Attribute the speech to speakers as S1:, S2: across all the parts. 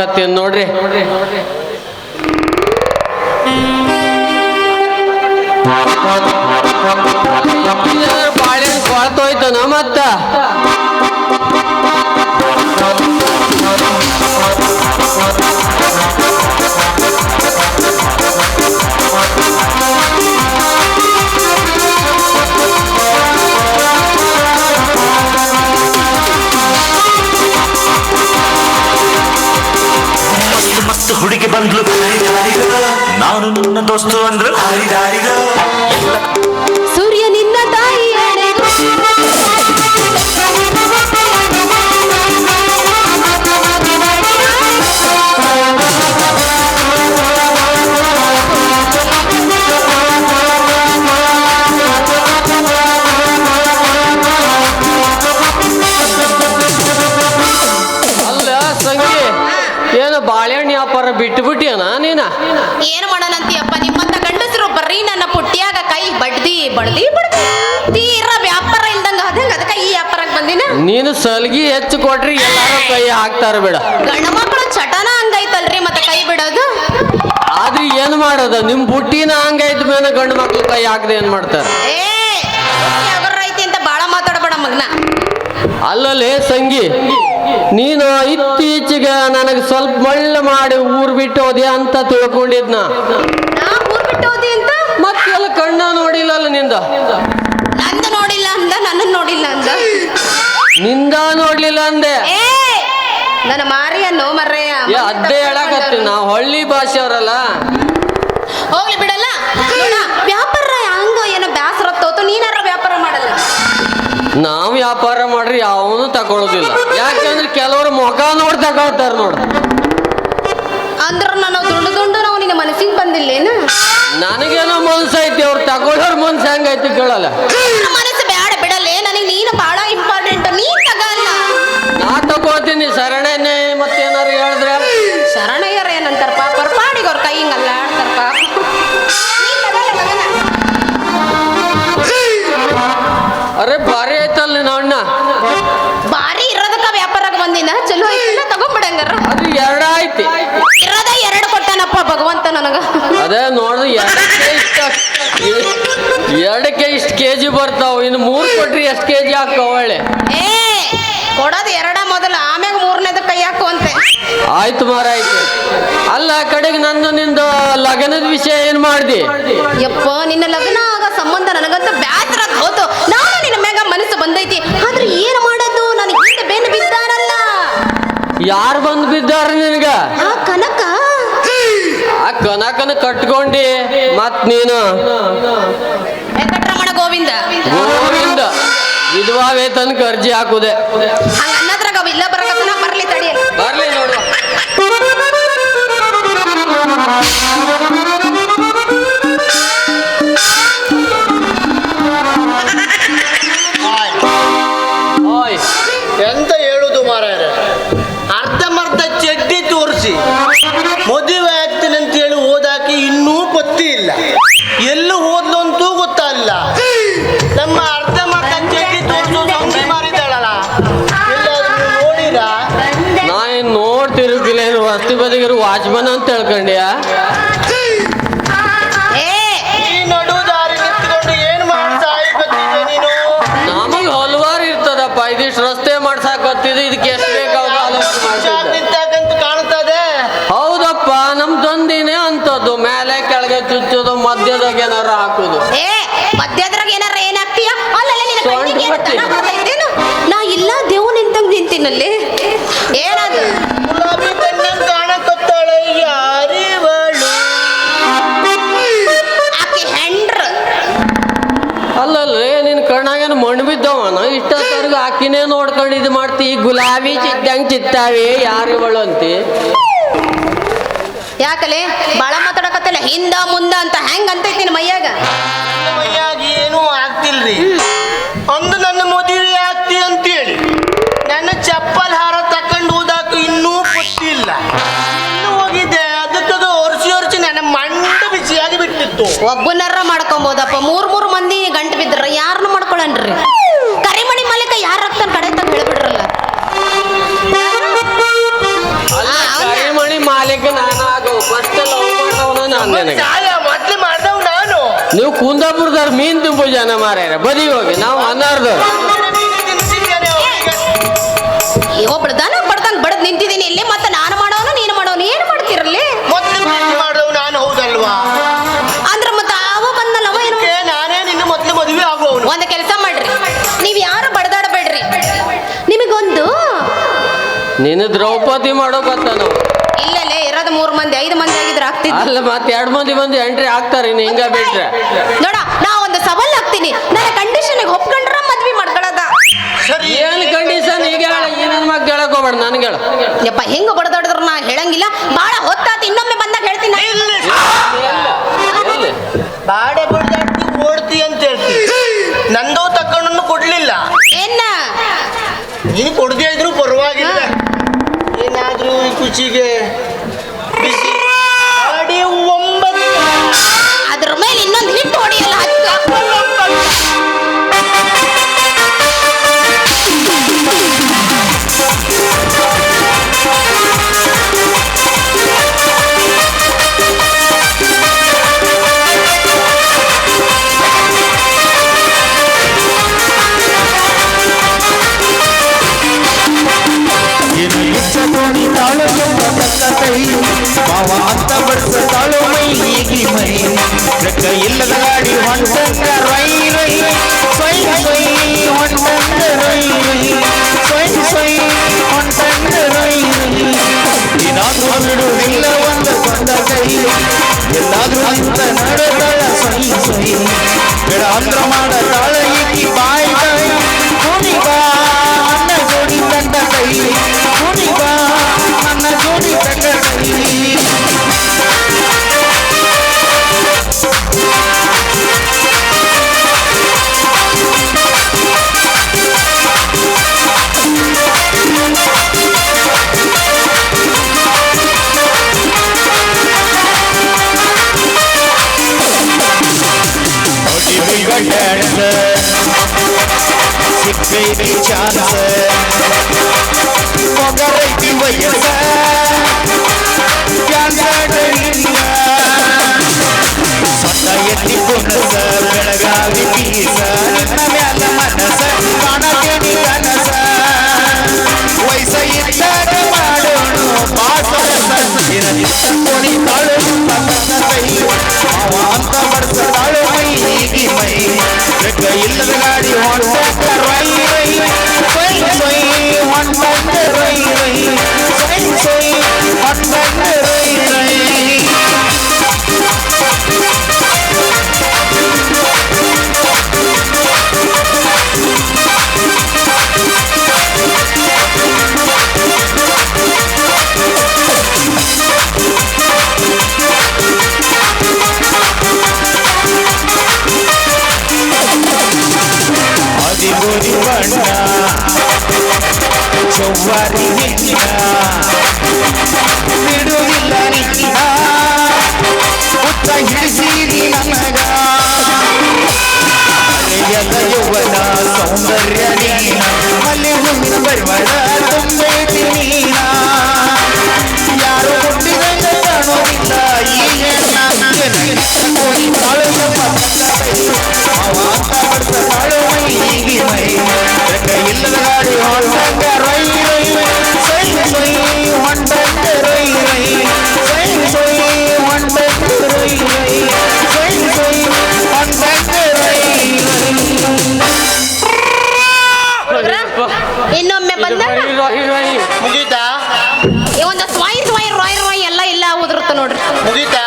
S1: ಮಾಡಾಕತ್ತೀನಿ ನೋಡ್ರಿ.
S2: ಹುಡುಗಿ ಬಂದ್ಲು. ನಾನು ನನ್ನ ದೋಸ್ತು ಅಂದ್ರು.
S3: ಸೂರ್ಯ ನಿನ್ನ ತಾಯಿ ಬಡ್ದಿ ಬಡ್ದಿ. ತೀರಾ ವ್ಯಾಪಾರ ಇಲ್ದಂಗ ಅದಂಗ ಅದಕ್ಕೆ ಈ ವ್ಯಾಪಾರಕ್ಕೆ ಬಂದಿನ?
S1: ನೀನು ಸಲ್ಗಿ ಹೆಚ್ಚು ಕೊಟ್ರಿ ಎಲ್ಲಾರು ಕೈ ಹಾಕ್ತಾರ ಬೇಡ.
S3: ಗಂಡು ಮಕ್ಕಳು ಚಟನ ಹಂಗೈತಲ್ರಿ ಮತ್ತೆ ಕೈ ಬಿಡೋದು?
S1: ಆದ್ರೆ ಏನ್ ಮಾಡೋದು? ನಿಮ್ ಬುಟ್ಟಿನ ಹಂಗೈತ್ ಮೇಲೆ ಗಂಡು ಮಕ್ಳು ಕೈ ಹಾಕದೆ ಏನ್ ಮಾಡ್ತಾರ?
S3: ಏ ಐತಿ ಅಂತ ಬಾಳ ಮಾತಾಡಬೇಡ ಮಗ್ನ.
S1: ಅಲ್ಲಲ್ಲಿ ಸಂಗಿ ನೀನು ಇತ್ತೀಚೆಗೆ ನನಗೆ ಸ್ವಲ್ಪ ಮಳ್ಳ ಮಾಡಿ ಊರ್ ಬಿಟ್ಟು ಹೋದೆ ಅಂತ ತಿಳ್ಕೊಂಡಿದ್ನ.
S3: ನಾ ಊರ್ ಬಿಟ್ಟು ಹೋದಿ ಅಂತ?
S1: ನಿಂದ?
S3: ನಂದು ನೋಡಿಲ್ಲ ಅಂದ ನನ್ನ ನೋಡಿಲ್ಲ ಅಂದ.
S1: ನಿಂದ ನೋಡ್ಲಿಲ್ಲ ಅಂದೆ?
S3: ಏ ನನ್ನ ಮಾರಿಯನ್ನು ಮರ್ರೆಯ
S1: ಏ ಅದ್ದೇ ಹೇಳಕತ್ತೀನಿ ನಾವು ಹಳ್ಳಿ ಭಾಷೆಯವರಲ್ಲ.
S3: ಹೋಗ್ಲಿ ಬಿಡಲ್ಲ. ನೋಡ, ವ್ಯಾಪಾರ ಹಂಗ ಏನೋ ಬ್ಯಾಸರ ತೋತು ನೀನಾರ ವ್ಯಾಪಾರ ಮಾಡಲ್ಲ.
S1: ನಾವು ವ್ಯಾಪಾರ ಮಾಡ್ರಿ ಯಾವನು ತಗೊಳ್ಳೋದಿಲ್ಲ ಯಾಕಂದ್ರೆ ಕೆಲವರು ಮುಖ ನೋಡಿ ತಗೊಳ್ತಾರ ನೋಡ್ರಿ.
S3: ಅಂದ್ರ ನಾನು ದುಂಡು ದುಂಡು ನಾವು ನಿನ್ನ ಮನಸ್ಸಿಗೆ ಬಂದಿಲ್ಲೇನು?
S1: ನನಗೇನೋ ಮನ್ಸ ಐತಿ ಅವ್ರು ತಗೊಳ್ಳೋರ್ ಮನ್ಸ ಹೆಂಗೈತಿ ಕೇಳಲ್ಲ.
S3: ನನ್ನ ಮನಸ್ಸು ಬ್ಯಾಡ ಬಿಡಲ್ಲೇ ನನಗೆ ನೀನು ಬಹಳ ಇಂಪಾರ್ಟೆಂಟ್ ನೀನ್ ತಗಲ್ಲ.
S1: ನಾ ತಗೋತೀನಿ ಶರಣೆನೆ
S3: ನನಗ.
S1: ಅದೇ ನೋಡ್ದು ಎರಡಕ್ಕೆ ಇಷ್ಟ ಎರಡಕ್ಕೆ ಇಷ್ಟು ಕೆ ಜಿ ಬರ್ತಾವ ಇನ್ನು ಮೂರು ಕೊಟ್ರಿ ಎಷ್ಟು ಕೆ ಜಿ ಹಾಕೋಳೆ ಒಳ್ಳೆ.
S3: ಏ ಕೊಡೋದು ಎರಡ ಮೊದಲು ಆಮ್ಯಾಗ ಮೂರನೇದ ಕೈ ಹಾಕುವಂತೆ.
S1: ಆಯ್ತು ಮಾರ ಆಯ್ತು ಅಲ್ಲ ಕಡೆಗೆ ನಂದು ನಿಂದು ಲಗ್ನದ ವಿಷಯ ಏನ್ ಮಾಡ್ದಿ?
S3: ಯಪ್ಪ ನಿನ್ನ ಲಗ್ನ ಆಗ ಸಂಬಂಧ ನನಗಂತ ಬ್ಯಾತ್ರ ಹೋತು. ನಾನು ನಿನ್ನ ಮ್ಯಾಗ ಮನಸ್ಸು ಬಂದೈತಿ. ಆದ್ರೆ ಏನು ಮಾಡೋದು? ನನಗೆ ಹಿಂದೆ ಬೆನ್ನು ಬಿದ್ದಾರಲ್ಲ
S1: ಯಾರು ಬಂದು ಬಿದ್ದಾರ ನಿನಗ?
S3: ಆ ಕನಕ
S1: ಕನಕನ ಕಟ್ಕೊಂಡಿ ಮತ್ ನೀನು.
S3: ವೆಂಕಟರಮಣ ಗೋವಿಂದ.
S1: ಗೋವಿಂದ. ವಿಧವಾ ವೇತನಕ್ಕೆ ಅರ್ಜಿ ಹಾಕುದೆ.
S3: ಹಂಗ ಅನ್ನದ್ರಾಗ ಅವ ಇಲ್ಲ ಬರಕತ್ತನ ಬರ್ಲಿ ತಡಿ.
S1: ಬರ್ಲಿ ನೋಡುವ. ಓಯ್
S4: ಎಂತ
S1: ವಾಚ್ಮನ್ ಅಂತ ತಿಳ್ಕೊಂಡ್ಯ
S3: ಏ!
S4: ಈ ನಡು ದಾರಿ ನಿಂತ್ಕೊಂಡು ಏನ್ ಮಾಡ್ತಾ ಇದ್ದೀಯ ನೀನು?
S1: ನಮಗ್ ಹಲವಾರು ಇರ್ತದಪ್ಪ ಇದಿಷ್ಟು ರಸ್ತೆ ಮಾಡ್ಸಾಕತ್ತಿದ್ದು ಇದಕ್ಕೆ ಎಷ್ಟು ಹೌದಪ್ಪ ನಮ್ ದಂದಿನೇ ಅಂತದ್ದು ಮೇಲೆ ಕೆಳಗೆ ಚುಚ್ಚೋದು ಮಧ್ಯದಾಗ ಏನಾರ ಹಾಕುದು.
S3: ಏ ಮಧ್ಯದ್ರಾಗ ಏನಾರ ಏನು? ನಾ ಇಲ್ಲ ದೇವ್ ನಿಂತಂಗ್ ನಿಂತಿನಲ್ಲಿ? ಏನದು
S1: ಆಕಿನೇ ನೋಡ್ಕೊಂಡು ಇದು ಮಾಡ್ತಿ. ಗುಲಾಬಿ ಚಿತ್ತಂಗ್ ಚಿತ್ತಾವೆ ಯಾರು ಇವಳು ಅಂತ?
S3: ಯಾಕಲೆ? ಬಾಳ ಮಾತಾಡಕತ್ತಲ್ಲ. ಹಿಂದ ಮುಂದ ಅಂತ ಹೆಂಗ್ ಅಂತ ನಿನ್ನ ಮೈಯಾಗ?
S4: ನನ್ನ ಮೈಯಾಗ ಏನೂ ಆಗ್ತಿಲ್ರಿ. ಒಂದು ನನ್ನ ಮದುವೆ ಆಗ್ತಿ ಅಂತೇಳಿ. ನನ್ನ ಚಪ್ಪಲ್ ಹಾರ ತಕೊಂಡು ಹೋದಾಕ ಇನ್ನೂ ಗೊತ್ತಿಲ್ಲ. ಇನ್ನು ಹೋಗಿದ್ದೆ ಅದಕ್ಕದು ಒರ್ಸಿ ಒರ್ಸಿ ನನ್ನ ಮಂಡ ಬಿಸಿಯಾಗಿ ಬಿಟ್ಟಿತ್ತು.
S3: ಒಬ್ಬನರ ಮಾಡ್ಕೊಬೋದಪ್ಪ. ಮೂರ್
S1: ನನಗೆ.
S4: ಚಾಯ ಮೊದ್ಲು ಮಾಡ್ದವ್ ನಾನು.
S1: ನೀವು ಕುಂದಾಪುರದವ್ರು ಮೀನ್ ತುಂಬು ಜನ ಮಾರ್ಯಾರ ಬದಿ ಹೋಗಿ ನಾವು ಅನ್ನಾರ್ದವ್ರು
S4: ತಿನ್ಸಿದ್ದೇನೆ ಅವ್ರಿಗೆ.
S3: ಒಬ್ಬಳು ದನ ಬಡ್ದಂಗ್ ಬಡದ್ ನಿಂತಿದ್ದೀನಿ ಇಲ್ಲಿ ಮತ್ತೆ ನಾನು ಮಾಡೋನು ನೀನು ಮಾಡೋನು ಏನು ಮಾಡ್ತಿರಲಿ?
S4: ಮೊದ್ಲು ಪ್ರೀತಿ ಮಾಡ್ದವ್ ನಾನು ಹೌದಲ್ವಾ?
S3: ಅಂದ್ರೆ ಮತ್ತೆ ಅವ ಬಂದಲ್ಲ ಅವ ಏನು
S4: ನಾನೇ ನಿನ್ನ ಮೊದ್ಲು ಮದುವೆ ಆಗುವವನು.
S3: ಒಂದು ಕೆಲಸ ಮಾಡ್ರಿ. ನೀವು ಯಾರು ಬಡದಾಡಬೇಡ್ರಿ? ನಿಮಗೊಂದು
S1: ನಿನ್ನ ದ್ರೌಪದಿ ಮಾಡೋಕತ್ತ ನಾವು.
S3: ಇಲ್ಲಲೇ ಇರೋದು ಮೂರು ಮಂದಿ ಐದು ಮಂದಿ ಆಗಿದ್ರೆ ಆಗ್ತಿತ್ತು
S1: ಅಲ್ಲ ಮತ್ತೆ ಎರಡು ಮಂದಿ ಬಂದು ಎಂಟ್ರಿ ಆಗ್ತಾರೆ ಇನ್ನು ಹಿಂಗ ಬಿಟ್ರೆ.
S3: ನೋಡ ನಾ ಒಂದು ಸವಾಲ್ ಹಾಕ್ತೀನಿ. ನನ್ನ ಕಂಡೀಷನ್ ಒಪ್ಕೊಂಡ್ರ ಮದ್ವಿ ಮಾಡ್ಕೊಳ್ಳೋದ
S4: ಸರಿ.
S1: ಏನು ಕಂಡೀಷನ್ ಈಗ ಹೇಳ ಈ ನನ್ನ ಮಗ ಹೇಳಕ್ ಹೋಗ್ಬೇಡ ನನ್ಗೆ ಹೇಳ.
S3: ಯಪ್ಪ ಹೆಂಗ್ ಬಡದಾಡಿದ್ರು ನಾ ಹೇಳಂಗಿಲ್ಲ. ಬಾಳ ಹೊತ್ತಾತಿ ಇನ್ನೊಮ್ಮೆ ಬಂದಾಗ ಹೇಳ್ತೀನಿ
S4: ಬೇಡ
S5: ಸಿಕ್ಕೈತಿ ಚಾನ್ಸ್ ಮೊಗರೈತಿ ವಯಸ್ಸ ಕ್ಯಾನ್ಸರ್ನಿಂದ ಸೊಟ್ಟ ಎತ್ತಿ ಕುಣಸ ಬೆಳಗಾವಿ ಬೀಸ ನಿನ್ನ ಮ್ಯಾಲ ಮನಸ ಕಾಣತೇನಿ ಕನಸ ವಯಸ್ಸ ಇದ್ದಾಗ ಮಾಡೋಣ ಪಾಸರಸ ಇರದಿತ್ತ ಕೊಡಿ ತಾಳು ನನ್ನ ಕೈ ಅವ ಅಂತ ಬಡ್ಸತಾಳು ಮೈ ಹೀಗಿ ಮೈ ಲೆಕ್ಕ ಇಲ್ಲದ ಗಾಡಿ ಹೊಂಟಕ್ಕ ಯೌವನ ಸೌಂದರ್ಯ ನೀನ. ಮಲ್ಲಿ ಹೂವಿನ ಯಾರು ಮುಟ್ಟಿದಂಗ ಕಾಣೋದಿಲ್ಲ ಈ ಹೆಣ್ಣ
S3: ಇನ್ನೊಮ್ಮೆ ಬಂದಾಗ
S4: ಮುಗೀತಾ?
S3: ಒಂದು ಸ್ವಾಯಿ ಸ್ವಾಯಿ ರಾಯ್ ರಾಯ್ ಎಲ್ಲ ಇಲ್ಲ ಉದುರುತ್ತ ನೋಡ್ರಿ.
S4: ಮುಗೀತಾ?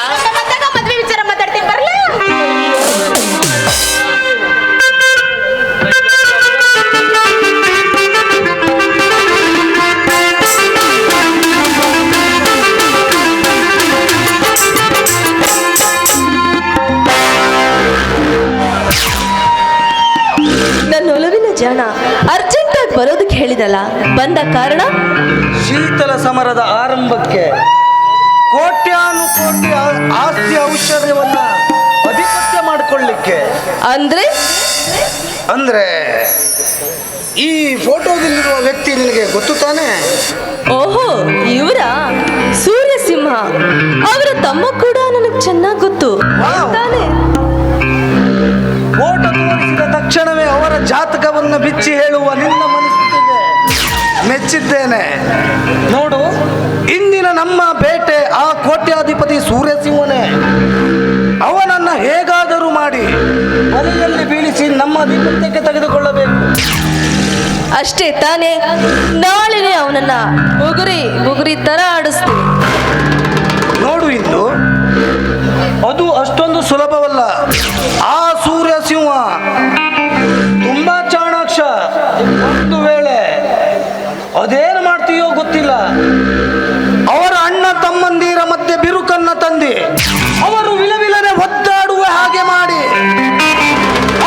S6: ಬರೋದಕ್ಕೆ ಹೇಳಿದಲ್ಲ ಬಂದ ಕಾರಣ?
S7: ಶೀತಲ ಸಮರದ ಆರಂಭಕ್ಕೆ ಕೋಟ್ಯಾನು ಕೋಟಿ ಆಸ್ತಿ ಔಷಧವನ್ನ ಅಧಿಪತ್ಯ ಮಾಡಿಕೊಳ್ಳಿಕ್ಕೆ.
S6: ಅಂದ್ರೆ?
S7: ಅಂದ್ರೆ ಈ ಫೋಟೋದಲ್ಲಿರುವ ವ್ಯಕ್ತಿ ನಿನಗೆ ಗೊತ್ತು ತಾನೇ?
S6: ಓಹೋ ಇವರ ಸೂರ್ಯ ಸಿಂಹ
S5: ಅವರ ತಮ್ಮ ಕೂಡ ನನಗೆ ಚೆನ್ನಾಗಿ ಗೊತ್ತು. ತಾನೇ?
S7: ಓಟ ತೋರಿಸಿದ ತಕ್ಷಣವೇ ಅವರ ಜಾತಕವನ್ನು ಬಿಚ್ಚಿ ಹೇಳುವ ನಿನ್ನ ಮನಸ್ಥಿತಿಗೆ ಮೆಚ್ಚಿದ್ದೇನೆ ನೋಡು. ಇಂದಿನ ನಮ್ಮ ಬೇಟೆ ಆ ಕೋಟ್ಯಾಧಿಪತಿ ಸೂರ್ಯಸಿಂಹನೇ. ಅವನನ್ನ ಹೇಗಾದರೂ ಮಾಡಿ ಮನೆಯಲ್ಲಿ ಬೀಳಿಸಿ ನಮ್ಮ ಅಧಿಪತ್ಯಕ್ಕೆ ತೆಗೆದುಕೊಳ್ಳಬೇಕು.
S5: ಅಷ್ಟೇ ತಾನೇ ನಾಳೆನೆ ಅವನನ್ನ ಉಗುರಿ ಉಗುರಿ ತರ ಆಡಿಸ್ತೀನಿ.
S7: ನೋಡು ಇಂದು ಅದು ಅಷ್ಟೊಂದು ಸುಲಭವಲ್ಲ. ಆ ಸೂರ್ಯ ಅವರ ಅಣ್ಣ ತಮ್ಮಂದಿರ ಮತ್ತೆ ಬಿರುಕನ್ನ ತಂದೆ. ಅವರು ವಿಲವಿಲನೆ ಒದ್ದಾಡುವ ಹಾಗೆ ಮಾಡಿ.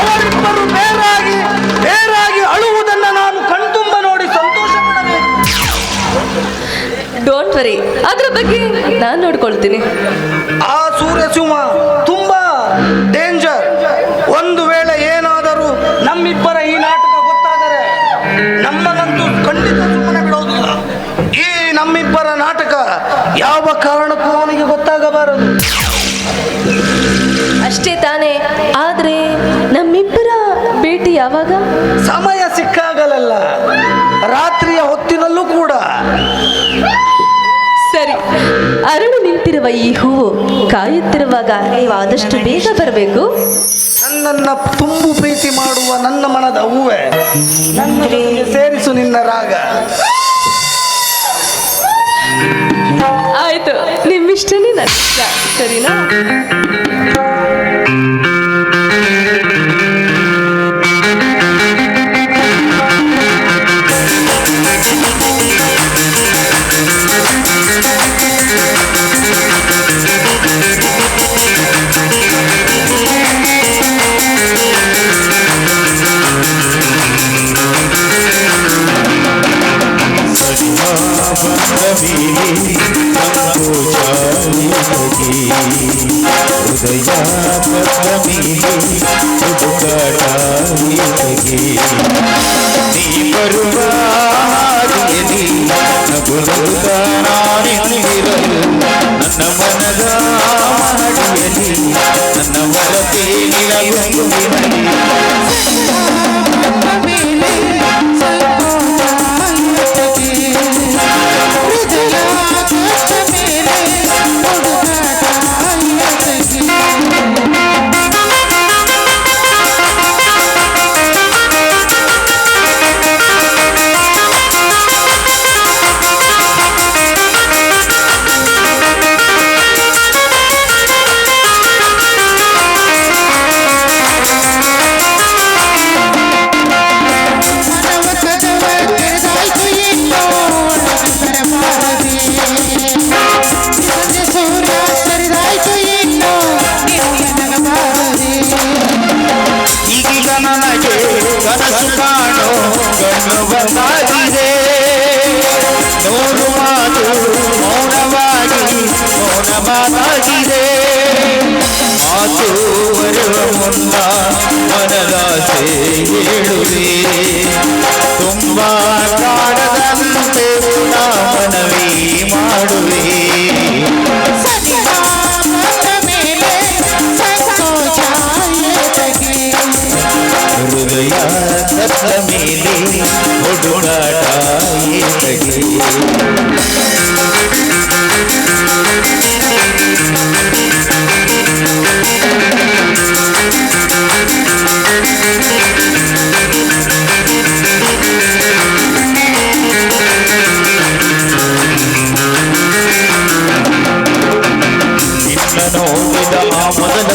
S7: ಅವರಿಬ್ಬರು ಬೇರಾಗಿ ಬೇರಾಗಿ ಅಳುವುದನ್ನ ನಾನು ಕಣ್ತುಂಬ ನೋಡಿ ಸಂತೋಷ
S5: ಡೋಂಟ್ ವರಿ ಅದ್ರ ಬಗ್ಗೆ ನಾನು ನೋಡ್ಕೊಳ್ತೀನಿ.
S7: ಆ ಸೂರ್ಯಸಿಂಹ ಕಾರಣಕ್ಕೂ ಅವನಿಗೆ ಗೊತ್ತಾಗಬಾರದು.
S5: ಅಷ್ಟೇ ತಾನೇ ಆದ್ರೆ ನಮ್ಮಿಬ್ಬರ ಭೇಟಿ ಯಾವಾಗ?
S7: ಸಮಯ ಸಿಕ್ಕಾಗಲಲ್ಲ ರಾತ್ರಿಯ ಹೊತ್ತಿನಲ್ಲೂ ಕೂಡ.
S5: ಸರಿ ಅರಳು ನಿಂತಿರುವ ಈ ಹೂವು ಕಾಯುತ್ತಿರುವಾಗ ನೀವು ಆದಷ್ಟು ಬೇಗ ಬರಬೇಕು.
S7: ನನ್ನನ್ನ ತುಂಬು ಪ್ರೀತಿ ಮಾಡುವ ನನ್ನ ಮನದ ಹೂವೆ ನನ್ನ ಸೇರಿಸು ನಿನ್ನ ರಾಗ.
S5: ಆಯ್ತು ನಿಮ್ಮಿಷ್ಟನೇ ನನ್ನ ಇಷ್ಟ. ಸರಿನಾ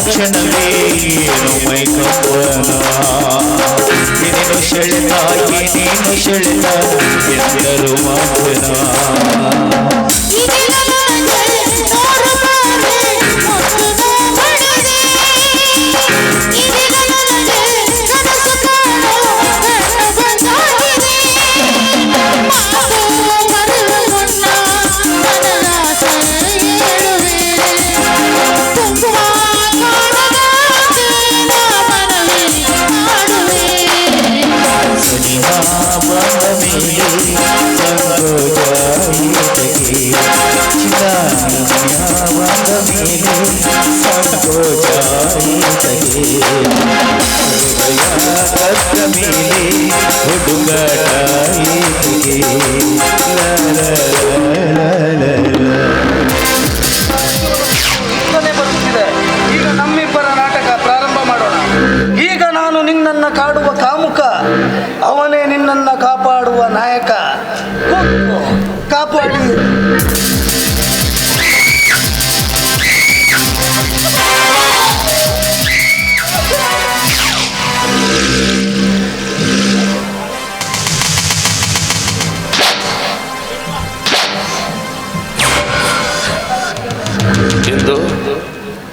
S8: ಮೊದಲ ಕ್ಷಣವೇ ಏನು ಮೈಕಪ್ಪನ ನೀನು ಸೆಳೆದಾಗಿ ನೀನು ಸೆಳೆದ ಎಂದರು ಮಾತನ ಸಂಕೋಚಾಯಿತಕ್ಕೆ ಚಿದಾನಂದ ಮೇಲೆ
S7: ಸಂಕೋಚಾಯಿತಕ್ಕೆ ಈಗ ನಮ್ಮಿಬ್ಬರ ನಾಟಕ ಪ್ರಾರಂಭ ಮಾಡೋಣ. ಈಗ ನಾನು ನಿನ್ನನ್ನು ಕಾಡುವ ಕಾಮುಕ, ಅವನೇ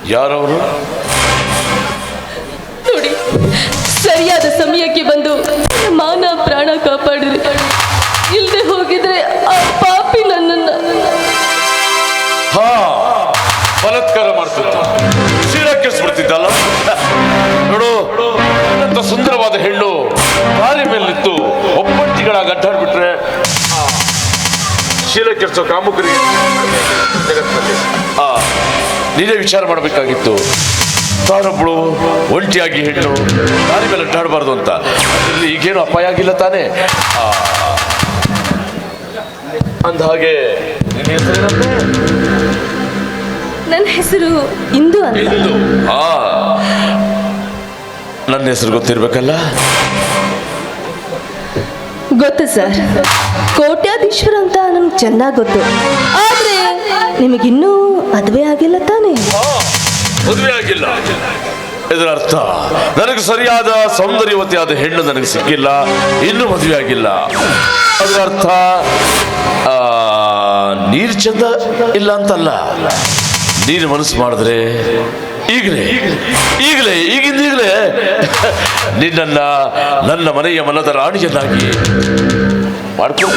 S9: ಯಾರವರು?
S6: ನೋಡಿ ಸರಿಯಾದ ಸಮಯಕ್ಕೆ ಬಂದು ಮಾನ ಪ್ರಾಣ ಕಾಪಾಡಿದ್ರಿ ಇಲ್ಲದೆ ಹೋಗಿದ್ರೆ ಆ ಪಾಪಿ ನನ್ನನ್ನ
S9: ಹಾ ಬಲತ್ಕಾರ ಮಾಡ್ತಿದ್ದ ಸೀಳಕ್ಕಿಸ್ಬಿಡ್ತಿದ್ದಲ್ಲ ನೋಡು ಅಂತ ಸುಂದರವಾದ ಹೆಣ್ಣು. ದಾರಿ ಮೇಲೆ ನಿಂತು ಒಬ್ಬಟ್ಟಿಗಳಾಗಿ ಅಡ್ಡಾಡ್ಬಿಟ್ರೆ ಶೀಲ ಕೆಡಿಸೋ ಕಾಮುಕರಿಗೆ ಜಗತ್ತಿನಲ್ಲಿ ಆ ನೀನೇ ವಿಚಾರ ಮಾಡಬೇಕಾಗಿತ್ತು. ತಾನೊಬ್ಳು ಒಂಟಿಯಾಗಿ ಹೆಣ್ಣು ದಾರಿ ಮೇಲೆ ಅಡ್ಡಾಡಬಾರ್ದು ಅಂತ. ಇಲ್ಲಿ ಈಗೇನು ಅಪಾಯ ಆಗಿಲ್ಲ ತಾನೇ? ಆ, ಅಂದ ಹಾಗೆ ನಿನ್ನ
S6: ಹೆಸರು ಇಂದು ಅಂತ.
S9: ಆ. ನನ್ನ ಹೆಸರು ಗೊತ್ತಿರ್ಬೇಕಲ್ಲ?
S6: ಗೊತ್ತು ಸರ್. ಕೋಟ್ಯಾಧೀಶ್ವರ ಅಂತ ನಮ್ಗೆ ಚೆನ್ನಾಗಿ ಗೊತ್ತು. ಆದ್ರೆ ನಿಮಗಿನ್ನೂ ಮದುವೆ ಆಗಿಲ್ಲ ತಾನೇ?
S9: ಮದುವೆ ಆಗಿಲ್ಲ. ಇದರ ಅರ್ಥ ನನಗೆ ಸರಿಯಾದ ಸೌಂದರ್ಯವತಿಯಾದ ಹೆಣ್ಣು ನನಗೆ ಸಿಕ್ಕಿಲ್ಲ, ಇನ್ನೂ ಮದುವೆ ಆಗಿಲ್ಲ. ಅದರ ಅರ್ಥ ನೀರು ಚಂದ ಇಲ್ಲ ಅಂತಲ್ಲ. ನೀರು ಮನಸ್ಸು ಮಾಡಿದ್ರೆ ಈಗಲೇ ಈಗಲೇ ಈಗಿಂದ ಈಗಲೇ ನಿನ್ನನ್ನ ನನ್ನ ಮನೆಯ ಮನದ ರಾಣಿಯನ್ನಾಗಿ ಮಾಡ್ಕೊ.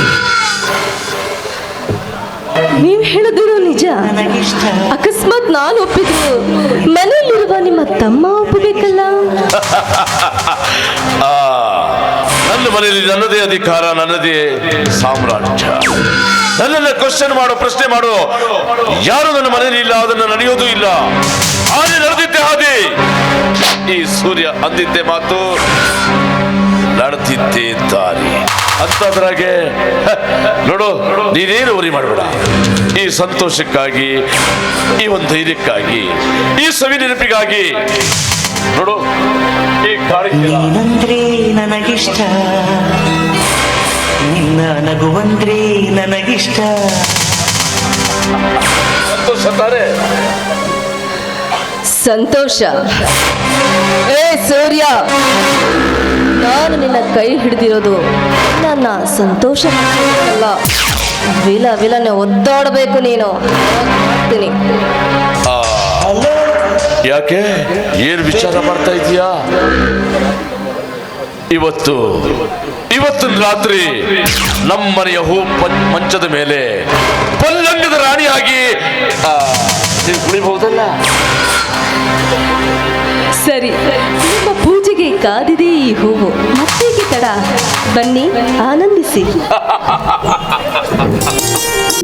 S6: ನೀವು ಹೇಳಿದ್ರು ನಿಜ. ಅಕಸ್ಮಾತ್ ನಾನು ಒಪ್ಪಿದ್ರು ಮನೆಯಲ್ಲಿರುವ ನಿಮ್ಮ ತಮ್ಮ ಒಪ್ಪಬೇಕಲ್ಲ?
S9: ಆ, ನನ್ನ ಮನೆಯಲ್ಲಿ ನನ್ನದೇ ಅಧಿಕಾರ ನನ್ನದೇ ಸಾಮ್ರಾಜ್ಯ. ನನ್ನನ್ನ ಕ್ವಶನ್ ಮಾಡೋ ಪ್ರಶ್ನೆ ಮಾಡೋ ಯಾರು ನನ್ನ ಮನೆಯಲ್ಲಿ ಇಲ್ಲ ಅದನ್ನು ನಡೆಯೋದು ಇಲ್ಲ. ಹಾಗೆ ನಡೆದಿದ್ದೆ ಹಾಗೆ. ಈ ಸೂರ್ಯ ಅಂದಿದ್ದೆ ಮಾತು ನಡೆದಿದ್ದೇ ತಾರಿ ಅಂತದ್ರಾಗೆ ನೋಡು ನೀನೇನು ಉರಿ ಮಾಡಬೇಡ. ಈ ಸಂತೋಷಕ್ಕಾಗಿ ಈ ಒಂದು ಧೈರ್ಯಕ್ಕಾಗಿ ಈ ಸವಿ ನೆನಪಿಗಾಗಿ ನೋಡು ಈ ಕಾರ್ಯಂದ್ರೆ
S10: ನೀನಂದ್ರೆ ನನಗಿಷ್ಟ ನಿನ್ನ ನಗುವಂದ್ರೆ ನನಗಿಷ್ಟ.
S9: ಸಂತೋಷ ತಾನೇ
S6: ಸಂತೋಷ. ಏ ಸೂರ್ಯ, ನಾನು ನಿನ್ನ ಕೈ ಹಿಡಿದಿರೋದು ನನ್ನ ಸಂತೋಷ ಅಲ್ಲ. ವಿಲ ವಿಲನೆ ಒದ್ದಾಡಬೇಕು ನೀನು. ಮಾಡ್ತೀನಿ
S9: ಯಾಕೆ? ಏನ್ ವಿಚಾರ ಮಾಡ್ತಾ ಇದೀಯಾ ಇವತ್ತು ಇವತ್ತು ರಾತ್ರಿ ನಮ್ಮನೆಯ ಹೂ ಮಂಚದ ಮೇಲೆ ಪಲ್ಲಂಗದ ರಾಣಿಯಾಗಿ ಕುಡಿಬಹುದಲ್ಲ
S6: ಸರಿ ನಿಮ್ಮ ಪೂಜೆಗೆ ಕಾದಿದೆ ಈ ಹೂವು. ಮತ್ತೆ ತಡ? ಬನ್ನಿ ಆನಂದಿಸಿ.